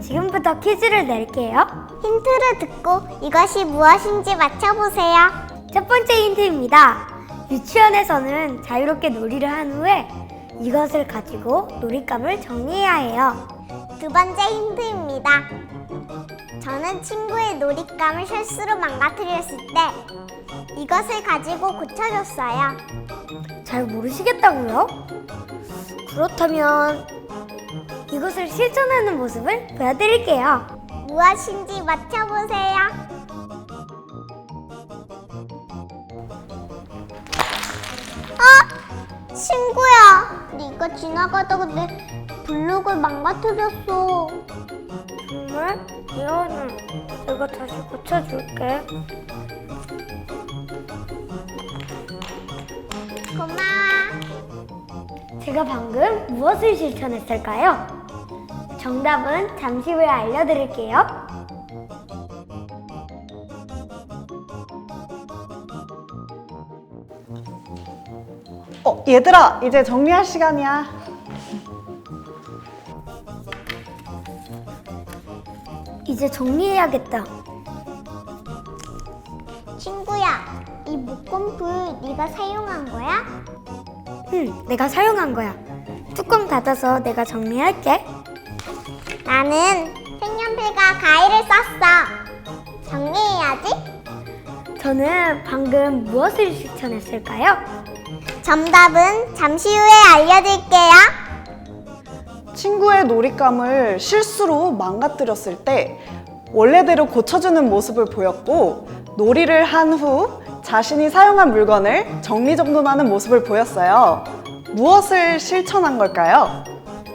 지금부터 퀴즈를 낼게요. 힌트를 듣고 이것이 무엇인지 맞춰보세요. 첫 번째 힌트입니다. 유치원에서는 자유롭게 놀이를 한 후에 이것을 가지고 놀잇감을 정리해야 해요. 두 번째 힌트입니다. 저는 친구의 놀잇감을 실수로 망가뜨렸을 때 이것을 가지고 고쳐줬어요. 잘 모르시겠다고요? 그렇다면 이것을 실천하는 모습을 보여드릴게요. 무엇인지 맞춰보세요. 아! 친구야! 네가 지나가다가 내 블록을 망가뜨렸어. 정말? 미안해. 내가 다시 고쳐줄게. 고마워. 제가 방금 무엇을 실천했을까요? 정답은 잠시 후에 알려드릴게요. 어, 얘들아, 이제 정리할 시간이야. 이제 정리해야겠다. 친구야, 이 목공풀 네가 사용한 거야? 응, 내가 사용한 거야. 뚜껑 닫아서 내가 정리할게. 나는 색연필과 가위를 썼어. 정리해야지. 저는 방금 무엇을 실천했을까요? 정답은 잠시 후에 알려드릴게요. 친구의 놀잇감을 실수로 망가뜨렸을 때 원래대로 고쳐주는 모습을 보였고 놀이를 한 후 자신이 사용한 물건을 정리정돈하는 모습을 보였어요. 무엇을 실천한 걸까요?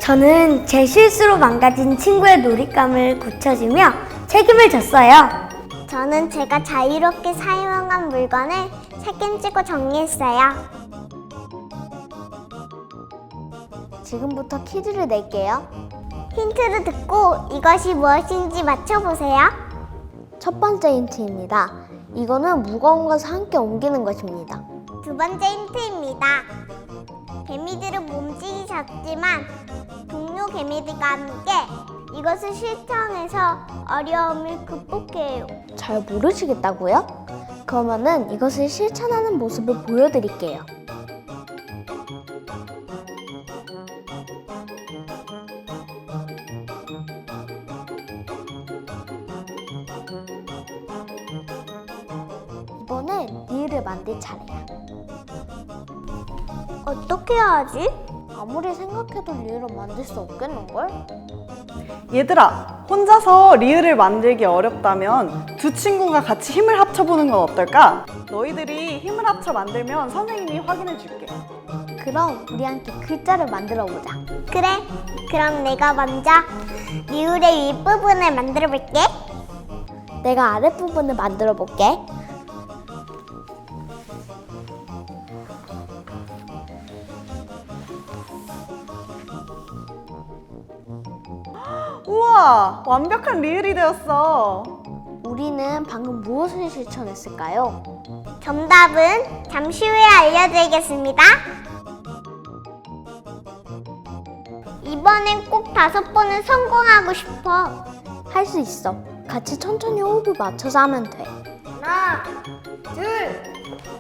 저는 제 실수로 망가진 친구의 놀잇감을 고쳐주며 책임을 졌어요. 저는 제가 자유롭게 사용한 물건을 책임지고 정리했어요. 지금부터 퀴즈를 낼게요. 힌트를 듣고 이것이 무엇인지 맞춰보세요. 첫 번째 힌트입니다. 이거는 무거운 것을 함께 옮기는 것입니다. 두 번째 힌트입니다. 개미들은 몸집이 작지만 동료 개미들과 함께 이것을 실천해서 어려움을 극복해요. 잘 모르시겠다고요? 그러면은 이것을 실천하는 모습을 보여드릴게요. 리을을 만들 차례야. 어떻게 하지? 아무리 생각해도 리을은 만들 수 없겠는걸? 얘들아, 혼자서 리을을 만들기 어렵다면 두 친구가 같이 힘을 합쳐보는 건 어떨까? 너희들이 힘을 합쳐 만들면 선생님이 확인해 줄게. 그럼 우리 함께 글자를 만들어 보자. 그래. 그럼 내가 먼저 리울의 윗부분을 만들어 볼게. 내가 아랫부분을 만들어 볼게. 우와, 완벽한 리을이 되었어. 우리는 방금 무엇을 실천했을까요? 정답은 잠시 후에 알려드리겠습니다. 이번엔 꼭 다섯 번은 성공하고 싶어. 할 수 있어. 같이 천천히 호흡을 맞춰서 하면 돼. 하나, 둘,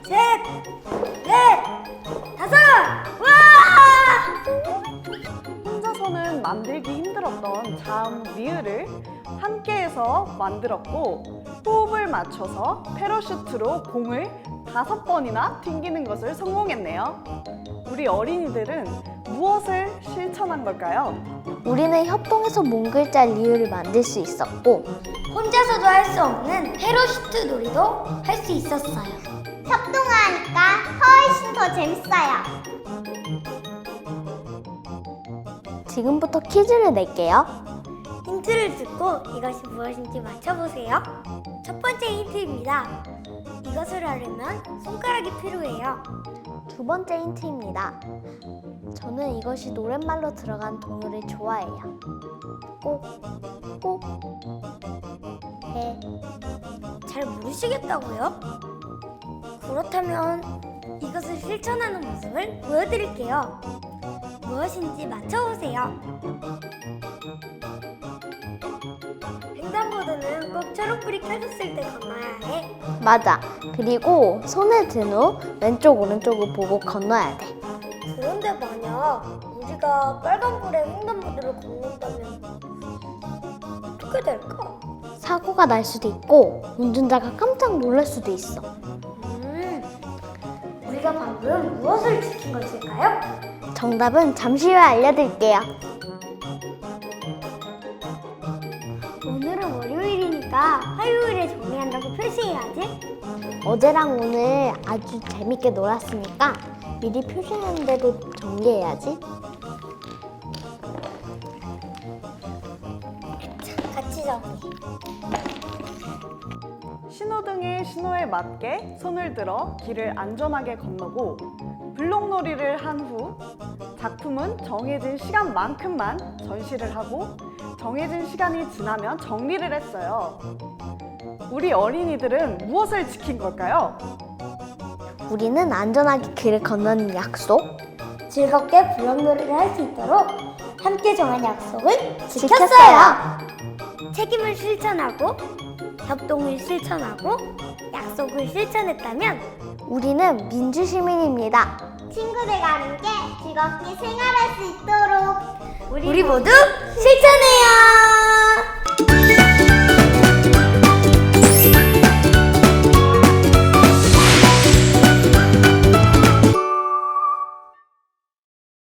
셋, 넷, 다섯! 와! 혼자서는 만들기 힘들 었던 자음 리을을 함께해서 만들었고 호흡을 맞춰서 패러슈트로 공을 다섯 번이나 튕기는 것을 성공했네요. 우리 어린이들은 무엇을 실천한 걸까요? 우리는 협동해서 몽글자 리을을 만들 수 있었고 혼자서도 할 수 없는 패러슈트 놀이도 할 수 있었어요. 협동하니까 훨씬 더 재밌어요. 지금부터 퀴즈를 낼게요. 힌트를 듣고 이것이 무엇인지 맞춰보세요. 첫 번째 힌트입니다. 이것을 하려면 손가락이 필요해요. 두 번째 힌트입니다. 저는 이것이 노랫말로 들어간 동요를 좋아해요. 꼭, 꼭, 해. 잘 모르시겠다고요? 그렇다면 이것을 실천하는 모습을 보여드릴게요. 무엇인지 맞춰보세요. 횡단보도는 꼭 초록불이 켜졌을 때 건너야 해. 맞아. 그리고 손을 든후 왼쪽 오른쪽을 보고 건너야 돼. 그런데 만약 우리가 빨간불에 횡단보도를 건넌다면 어떻게 될까? 사고가 날 수도 있고 운전자가 깜짝 놀랄 수도 있어. 음, 우리가 방금 무엇을 지킨 것일까요? 정답은 잠시 후에 알려드릴게요. 오늘은 월요일이니까 화요일에 정리한다고 표시해야지. 어제랑 오늘 아주 재밌게 놀았으니까 미리 표시한 대로 정리해야지. 같이 정리. 신호등의 신호에 맞게 손을 들어 길을 안전하게 건너고 블록놀이를 한 후 작품은 정해진 시간만큼만 전시를 하고 정해진 시간이 지나면 정리를 했어요. 우리 어린이들은 무엇을 지킨 걸까요? 우리는 안전하게 길을 건너는 약속 즐겁게 블록놀이를 할 수 있도록 함께 정한 약속을 지켰어요. 지켰어요. 책임을 실천하고 협동을 실천하고 약속을 실천했다면 우리는 민주시민입니다. 친구들 과 함께 즐겁게 생활할 수 있도록 우리 모두